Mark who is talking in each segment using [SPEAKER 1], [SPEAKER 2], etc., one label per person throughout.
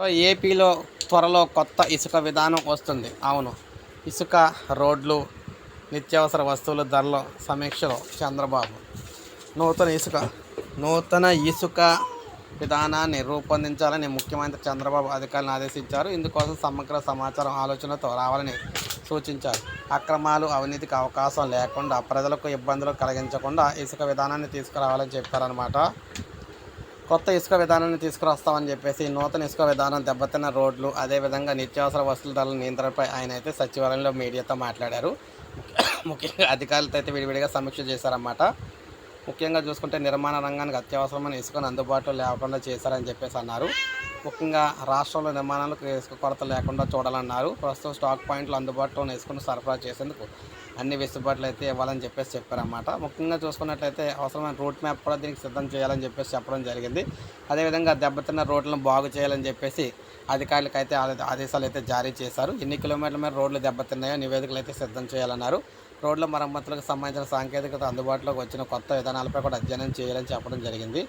[SPEAKER 1] So ఏపీలో త్వరలో కొత్త ఇసుక విధానం వస్తుంది. అవును. ఇసుక రోడ్లు నిత్యావసర వస్తువుల ధరల సమీక్షలో చంద్రబాబు నూతన ఇసుక నూతన ఇసుక విధానాన్ని రూపొందించాలని ముఖ్యమంత్రి చంద్రబాబు అధికారులను ఆదేశించారు. ఇందుకోసం సమగ్ర సమాచారం ఆలోచనతో రావాలని సూచించారు. అక్రమాలు అవినీతికి అవకాశం లేకుండా ప్రజలకు ఇబ్బందులు కలిగించకుండా ఇసుక విధానాన్ని తీసుకురావాలని చెప్పారనమాట కొత్త ఇసుక విధానాన్ని తీసుకురాస్తామని చెప్పేసి నూతన ఇసుక విధానం దెబ్బతిన్న రోడ్లు అదేవిధంగా నిత్యావసర వస్తువుల ధరల నియంత్రణపై ఆయన అయితే సచివాలయంలో మీడియాతో మాట్లాడారు. ముఖ్యంగా అధికారులతో అయితే విడివిడిగా సమీక్ష చేశారన్నమాట. ముఖ్యంగా చూసుకుంటే నిర్మాణ రంగానికి అత్యవసరమైన ఇసుకను అందుబాటులో లేకుండా చేశారని చెప్పేసి అన్నారు. ముఖ్యంగా రాష్ట్రంలో నిర్మాణాలకు ఇసుక కొరత లేకుండా చూడాలన్నారు. ప్రస్తుతం స్టాక్ పాయింట్లు అందుబాటులో ఉన్న ఇసుకను సరఫరా చేసేందుకు అన్ని వెసులుబాట్లు అయితే ఇవ్వాలని చెప్పేసి చెప్పారన్నమాట. ముఖ్యంగా చూసుకున్నట్లయితే అవసరమైన రూట్ మ్యాప్ కూడా దీనికి సిద్ధం చేయాలని చెప్పేసి చెప్పడం జరిగింది. అదేవిధంగా దెబ్బతిన్న రోడ్లను బాగు చేయాలని చెప్పేసి అధికారులకు అయితే ఆదేశాలు అయితే జారీ చేశారు. ఎన్ని కిలోమీటర్ల మీద రోడ్లు దెబ్బతిన్నాయో నివేదికలు అయితే సిద్ధం చేయాలన్నారు. రోడ్ల మరమ్మతులకు సంబంధించిన సాంకేతికత అందుబాటులోకి వచ్చిన కొత్త విధానాలపై కూడా అధ్యయనం చేయాలని చెప్పడం జరిగింది.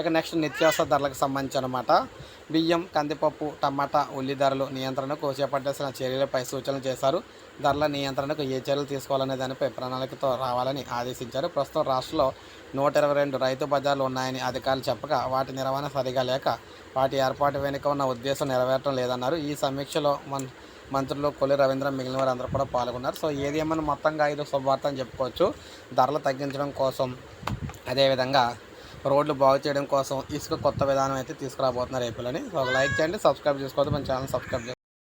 [SPEAKER 1] ఇక నెక్స్ట్ నిత్యావసర ధరలకు సంబంధించి అనమాట బియ్యం కందిపప్పు టమాటా ఉల్లి ధరలు నియంత్రణకు చేపట్టాల్సిన చర్యలపై సూచనలు చేశారు. ధరల నియంత్రణకు ఏ చర్యలు తీసుకోవాలనే దానిపై ప్రణాళికతో రావాలని ఆదేశించారు. ప్రస్తుతం రాష్ట్రంలో నూట ఇరవై రెండు రైతు బజార్లు ఉన్నాయని అధికారులు చెప్పగా వాటి నిర్వహణ సరిగా లేక వాటి ఏర్పాటు వెనుక ఉన్న ఉద్దేశం నెరవేరటం లేదన్నారు. ఈ సమీక్షలో మన మంత్రులు కొల్లి రవీంద్ర మిగిలిన వారు కూడా పాల్గొన్నారు. సో ఏది ఏమన్నా మొత్తంగా ఇది శుభవార్త అని చెప్పుకోవచ్చు. ధరలు తగ్గించడం కోసం అదేవిధంగా రోడ్లు బాగు చేయడం కోసం ఇసుక కొత్త విధానం అయితే తీసుకురాబోతున్నారు ఏపీలోని. సో లైక్ చేయండి సబ్స్క్రైబ్ చేసుకోవద్దు మన ఛానల్ సబ్స్క్రైబ్